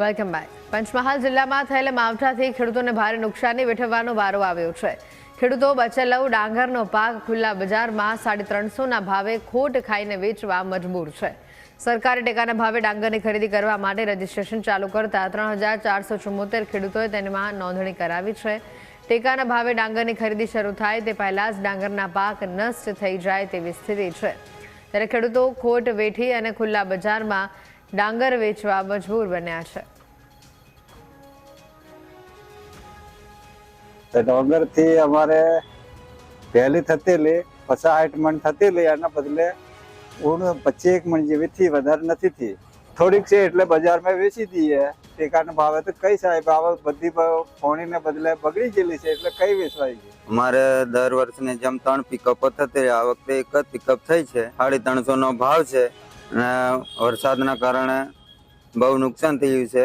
Welcome back. Panchmahal જિલ્લામાં થયેલા માવઠાથી ખેડૂતોને ભારે નુકસાની વેઠવવાનો વારો આવ્યો છે. ખેડૂતો બચેલવ ડાંગરનો પાક ખુલ્લા બજારમાં સાડી ત્રણસોના ભાવે ખોટ ખાઈને વેચવા મજબૂર છે. સરકારે ટેકાના ભાવે ડાંગરની ખરીદી કરવા માટે રજીસ્ટ્રેશન ચાલુ કરતા ત્રણ હજાર ચારસો ચુમ્મોતેર ખેડૂતોએ તેમાં નોંધણી કરાવી છે. ટેકાના ભાવે ડાંગરની ખરીદી શરૂ થાય તે પહેલાં જ ડાંગરના પાક નષ્ટ થઈ જાય તેવી સ્થિતિ છે. ત્યારે ખેડૂતો ખોટ વેઠી અને ખુલ્લા બજારમાં ડાંગર વેચવા મજબૂર બન્યા છે. તો ડોંગરથી અમારે પહેલી થતી પચાસ મણ થતેલી એના બદલે ઊણ પચીસ મણ જેવી થી વધારે નથી થી થોડીક છે એટલે બજારમાં વેચી દઈએ. ટેકાના ભાવે તો કઈ સાહેબ આવે બધી પોણીને બદલે બગડી ગયેલી છે એટલે કઈ વેચવાય છે? અમારે દર વર્ષની જેમ ત્રણ પિકઅપો થતી આ વખતે એક જ પિકઅપ થઈ છે. સાડી ત્રણસો નો ભાવ છે. અને વરસાદના કારણે બહુ નુકસાન થયું છે.